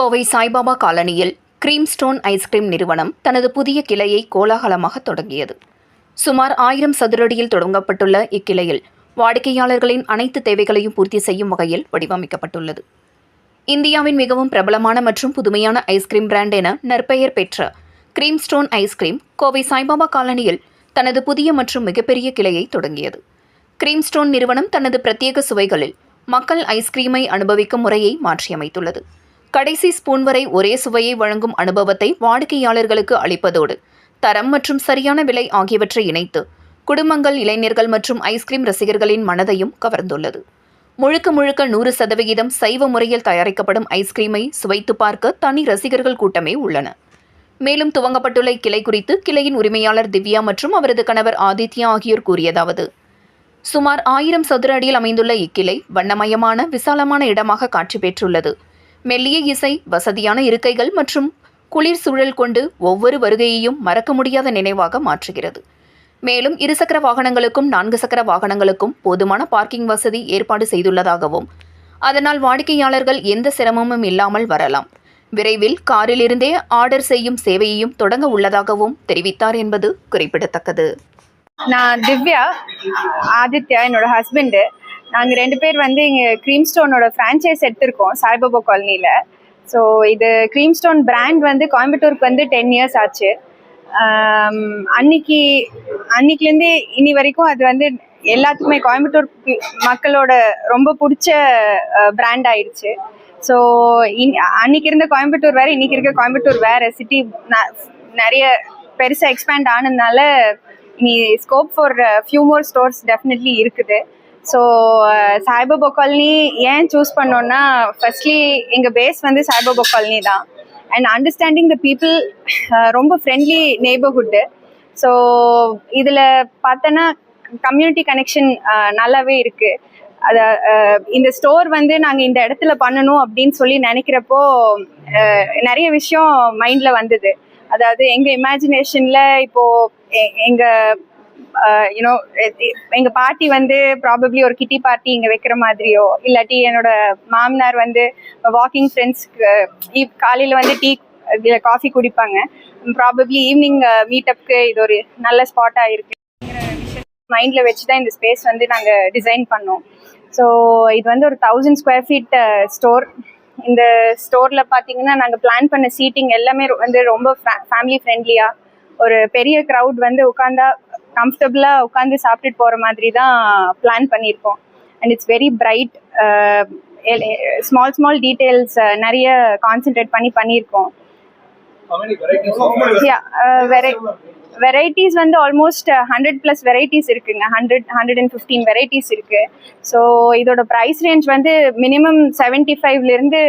கோவை சாய்பாபா காலனியில் கிரீம்ஸ்டோன் ஐஸ்கிரீம் நிறுவனம் தனது புதிய கிளையை கோலாகலமாக தொடங்கியது. சுமார் ஆயிரம் சதுரடியில் தொடங்கப்பட்டுள்ள இக்கிளையில் வாடிக்கையாளர்களின் அனைத்து தேவைகளையும் பூர்த்தி செய்யும் வகையில் வடிவமைக்கப்பட்டுள்ளது. இந்தியாவின் மிகவும் பிரபலமான மற்றும் புதுமையான ஐஸ்கிரீம் பிராண்ட் என நற்பெயர் பெற்ற கிரீம்ஸ்டோன் ஐஸ்கிரீம் கோவை சாய்பாபா காலனியில் தனது புதிய மற்றும் மிகப்பெரிய கிளையை தொடங்கியது. கிரீம்ஸ்டோன் நிறுவனம் தனது பிரத்யேக சுவைகளில் மக்கள் ஐஸ்கிரீமை அனுபவிக்கும் முறையை மாற்றியமைத்துள்ளது. கடைசி ஸ்பூன் வரை ஒரே சுவையை வழங்கும் அனுபவத்தை வாடிக்கையாளர்களுக்கு அளிப்பதோடு தரம் மற்றும் சரியான விலை ஆகியவற்றை இணைத்து குடும்பங்கள் இளைஞர்கள் மற்றும் ஐஸ்கிரீம் ரசிகர்களின் மனதையும் கவர்ந்துள்ளது. முழுக்க முழுக்க நூறு சதவிகிதம் சைவ முறையில் தயாரிக்கப்படும் ஐஸ்கிரீமை சுவைத்து பார்க்க தனி ரசிகர்கள் கூட்டமே உள்ளன. மேலும் துவங்கப்பட்டுள்ள இக்கிளை குறித்து கிளையின் உரிமையாளர் திவ்யா மற்றும் அவரது கணவர் ஆதித்யா ஆகியோர் கூறியதாவது சுமார் ஆயிரம் சதுர அடியில் அமைந்துள்ள இக்கிளை வண்ணமயமான விசாலமான இடமாக காட்சி பெற்றுள்ளது. மெல்லிய இசை வசதியான இருக்கைகள் மற்றும் குளிர் சூழல் கொண்டு ஒவ்வொரு வருகையையும் மறக்க முடியாத நினைவாக மாற்றுகிறது. மேலும் இருசக்கர வாகனங்களுக்கும் நான்கு சக்கர வாகனங்களுக்கும் போதுமான பார்க்கிங் வசதி ஏற்பாடு செய்துள்ளதாகவும் அதனால் வாடிக்கையாளர்கள் எந்த சிரமமும் இல்லாமல் வரலாம். விரைவில் காரிலிருந்தே ஆர்டர் செய்யும் சேவையையும் தொடங்க உள்ளதாகவும் தெரிவித்தார் என்பது குறிப்பிடத்தக்கது. நான் திவ்யா ஆதித்யா என்னோட ஹஸ்பண்டு நாங்கள் ரெண்டு பேர் வந்து இங்கே க்ரீம் ஸ்டோனோட ஃப்ரான்ச்சைஸ் எடுத்திருக்கோம் சாய்பாபா காலனியில் ஸோ இது க்ரீம் ஸ்டோன் பிராண்ட் வந்து கோயம்புத்தூருக்கு வந்து டென் இயர்ஸ் ஆச்சு. அன்னைக்கு அன்னைக்குலேருந்து இனி வரைக்கும் அது வந்து எல்லாத்துக்குமே கோயம்புத்தூர் மக்களோட ரொம்ப பிடிச்ச பிராண்ட் ஆயிடுச்சு. ஸோ இன் அன்னைக்கு இருந்த கோயம்புத்தூர் வேற இன்னைக்கு இருக்க கோயம்புத்தூர் வேற. சிட்டி நிறைய பெருசாக எக்ஸ்பேண்ட் ஆனதுனால இனி scope for few more stores definitely இருக்குது. ஸோ சாய்பாபா காலனி ஏன் சூஸ் பண்ணோன்னா ஃபர்ஸ்ட்லி எங்கள் பேஸ் வந்து சாய்பாபா காலனி தான். அண்ட் அண்டர்ஸ்டாண்டிங் த பீப்புள் ரொம்ப ஃப்ரெண்ட்லி நெய்பர்ஹுட்டு ஸோ இதில் பார்த்தோன்னா கம்யூனிட்டி கனெக்ஷன் நல்லாவே இருக்குது அதை uh, இந்த ஸ்டோர் வந்து நாங்கள் இந்த இடத்துல பண்ணணும் அப்படின்னு சொல்லி நினைக்கிறப்போ uh, நிறைய விஷயம் மைண்டில் வந்தது. அதாவது எங்கள் இமேஜினேஷனில் இப்போது எங்கள் Uh, யூனோ எங்கள் பாட்டி வந்து ப்ராபப்ளி ஒரு கிட்டி பார்ட்டி இங்கே வைக்கிற மாதிரியோ இல்லாட்டி என்னோட மாமனார் வந்து வாக்கிங் ஃப்ரெண்ட்ஸ்க்கு காலையில் வந்து டீ காஃபி குடிப்பாங்க. ப்ராபப்ளி ஈவினிங் மீட்டப்க்கு இது ஒரு நல்ல ஸ்பாட்டாக இருக்கு மைண்டில் வச்சு தான் இந்த ஸ்பேஸ் வந்து நாங்கள் டிசைன் பண்ணோம். ஸோ இது வந்து ஒரு தௌசண்ட் ஸ்கொயர் ஃபீட் ஸ்டோர் இந்த ஸ்டோரில் பார்த்தீங்கன்னா நாங்கள் பிளான் பண்ண சீட்டிங் எல்லாமே வந்து ரொம்ப ஃபேமிலி ஃப்ரெண்ட்லியாக ஒரு பெரிய க்ரௌட் வந்து உட்காந்தா கம்ஃபர்டபுளாக உட்காந்து சாப்பிட்டுட்டு போகிற மாதிரி தான் பிளான் பண்ணியிருக்கோம் and it's very bright small small details நிறைய கான்சென்ட்ரேட் பண்ணி பண்ணியிருக்கோம். வெரைட்டிஸ் வந்து ஆல்மோஸ்ட் ஹண்ட்ரட் ப்ளஸ் வெரைட்டிஸ் இருக்குங்க. Hundred hundred and fifteen varieties இருக்கு. ஸோ இதோட ப்ரைஸ் ரேஞ்ச் வந்து மினிமம் செவன்ட்டி ஃபைவ்லேருந்து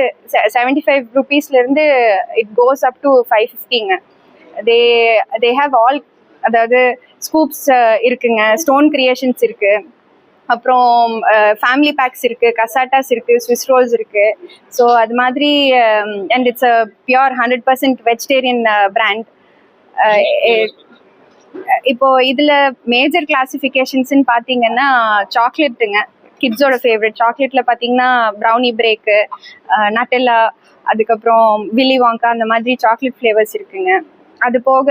seventy five ருபீஸ்லேருந்து it goes up to five ஃபிஃப்டிங்க they they have all அதாவது ஸ்கூப்ஸ் இருக்குங்க. ஸ்டோன் கிரியேஷன்ஸ் இருக்கு. அப்புறம் ஃபேமிலி பேக்ஸ் இருக்கு. கசாட்டாஸ் இருக்கு. ஸ்விஸ் ரோல்ஸ் இருக்கு. ஸோ அது மாதிரி and it's a pure hundred percent vegetarian brand இப்போ இதுல மேஜர் கிளாசிஃபிகேஷன்ஸ்னு பார்த்தீங்கன்னா சாக்லேட்டுங்க கிட்ஸோட ஃபேவரட் சாக்லேட்ல பார்த்தீங்கன்னா ப்ரௌனி பிரேக்கு நட்டெல்லா அதுக்கப்புறம் வில்லி வாங்கா அந்த மாதிரி சாக்லேட் ஃப்ளேவர்ஸ் இருக்குங்க. அது போக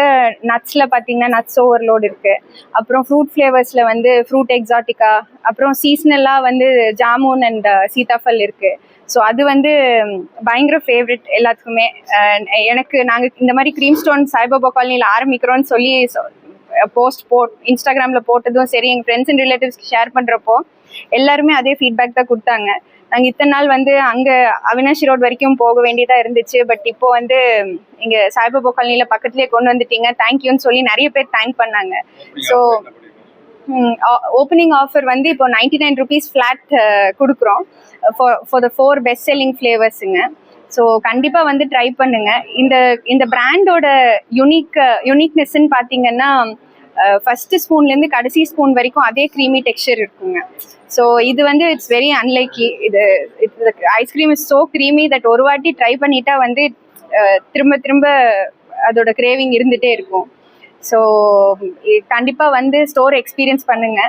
நட்ஸில் பார்த்தீங்கன்னா நட்ஸ் ஓவர்லோடு இருக்குது அப்புறம் ஃப்ரூட் ஃப்ளேவர்ஸில் வந்து ஃப்ரூட் எக்ஸாட்டிக்கா அப்புறம் சீஸ்னலாக வந்து ஜாமுன் அண்ட் uh, சீதாஃபல் இருக்குது ஸோ அது வந்து பயங்கர ஃபேவரட் எல்லாத்துக்குமே. எனக்கு நாங்கள் இந்த மாதிரி க்ரீம் ஸ்டோன் சாய்பாபா காலனியில் ஆரம்பிக்கிறோன்னு சொல்லி போஸ்ட் போட் இன்ஸ்டாகிராமில் போட்டதும் சரி எங்கள் ஃப்ரெண்ட்ஸ் அண்ட் ரிலேட்டிவ்ஸ் ஷேர் பண்ணுறப்போ எல்லாருமே அதே ஃபீட்பேக் தான் கொடுத்தாங்க. நாங்கள் இத்தனை நாள் வந்து அங்கே அவினாஷி ரோட் வரைக்கும் போக வேண்டியதாக இருந்துச்சு. பட் இப்போ வந்து இங்கே சாய்பாபா காலனியில் பக்கத்துலேயே கொண்டு வந்துட்டீங்க. தேங்க்யூன்னு சொல்லி நிறைய பேர் தேங்க் பண்ணாங்க. ஸோ ஓப்பனிங் ஆஃபர் வந்து இப்போ நைன்டி நைன் ருபீஸ் ஃப்ளாட் கொடுக்குறோம். For for the four best selling ஃப்ளேவர்ஸுங்க so கண்டிப்பாக வந்து ட்ரை பண்ணுங்க. இந்த இந்த பிராண்டோட யுனிக் யுனிக்னஸ்ன்னு பார்த்தீங்கன்னா ஃபர்ஸ்ட் ஸ்பூன்லேருந்து கடைசி ஸ்பூன் வரைக்கும் அதே க்ரீமி டெக்ஸ்சர் இருக்குங்க. ஸோ இது வந்து இட்ஸ் வெரி அன்லைக்லி இது ice cream is so creamy that ஒரு வாட்டி ட்ரை பண்ணிட்டா வந்து திரும்ப திரும்ப அதோட கிரேவிங் இருந்துகிட்டே இருக்கும். ஸோ கண்டிப்பாக வந்து ஸ்டோர் எக்ஸ்பீரியன்ஸ் பண்ணுங்க.